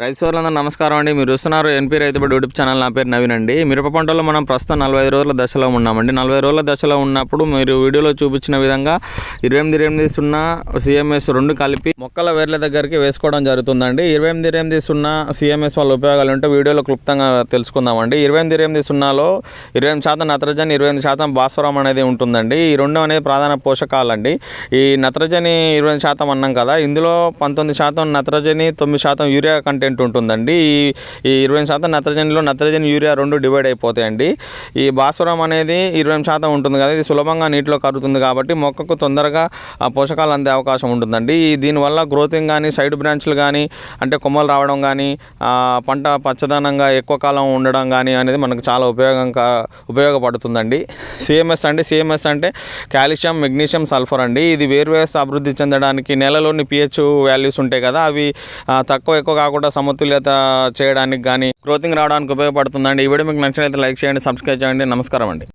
రైతు సోదరులందరూ నమస్కారం అండి. మీరు చూస్తున్నారు ఎన్పీ రైతుబడి యూట్యూబ్ ఛానల్. నా పేరు నవీన్ అండి. మిరప పంటలో మనం ప్రస్తుతం నలభై ఐదు రోజుల దశలో ఉన్నామండి. నలభై రోజుల దశలో ఉన్నప్పుడు మీరు వీడియోలో చూపించిన విధంగా ఇరవై ఎనిమిది ఇరవై ఎనిమిది సున్నా సిఎంఎస్ రెండు కలిపి మొక్కల వేర్ల దగ్గరికి వేసుకోవడం జరుగుతుందండి. ఇరవై ఎనిమిది ఇరవై ఎనిమిది సున్నా సిఎంఎస్ వాళ్ళ ఉపయోగాలు ఉంటే వీడియోలో క్లుప్తంగా తెలుసుకుందామండి. ఇరవై ఎనిమిది ఇరవై ఎనిమిది సున్నాలో ఇరవై ఎనిమిది శాతం నత్రజని ఇరవై ఎనిమిది శాతం భాస్వరం అనేది ఉంటుందండి. ఈ రెండు అనేది ప్రధాన పోషకాలండి. ఈ నత్రజని ఇరవై ఎనిమిది శాతం అన్నాం కదా. ఇందులో పంతొమ్మిది శాతం నత్రజని తొమ్మిది శాతం యూరియా కంటెంట్ ఉంటుందండి. ఈ ఈ ఇరవై శాతం నత్రజనిలో నత్రజని యూరియా రెండు డివైడ్ అయిపోతాయండి. ఈ భాస్వరం అనేది ఇరవై శాతం ఉంటుంది కదా ఇది సులభంగా నీటిలో కరుగుతుంది కాబట్టి మొక్కకు తొందరగా ఆ పోషకాలు అందే అవకాశం ఉంటుందండి. ఈ దీనివల్ల గ్రోతింగ్ కానీ సైడ్ బ్రాంచ్లు కానీ అంటే కొమ్మలు రావడం కానీ పంట పచ్చదనంగా ఎక్కువ కాలం ఉండడం కానీ అనేది మనకు చాలా ఉపయోగం ఉపయోగపడుతుందండి. సిఎంఎస్ అంటే సిఎంఎస్ అంటే కాల్షియం మెగ్నీషియం సల్ఫర్ అండి. ఇది వేరు వ్యవస్థ అభివృద్ధి చెందడానికి నేలలోని పిహెచ్ వాల్యూస్ ఉంటాయి కదా అవి తక్కువ ఎక్కువ కాకుండా సమతుల్యత చేయడానికి కానీ గ్రోతింగ్ రావడానికి ఉపయోగపడుతుందండి. ఈ వీడియో మీకు నచ్చినట్లయితే లైక్ చేయండి సబ్స్క్రైబ్ చేయండి. నమస్కారం అండి.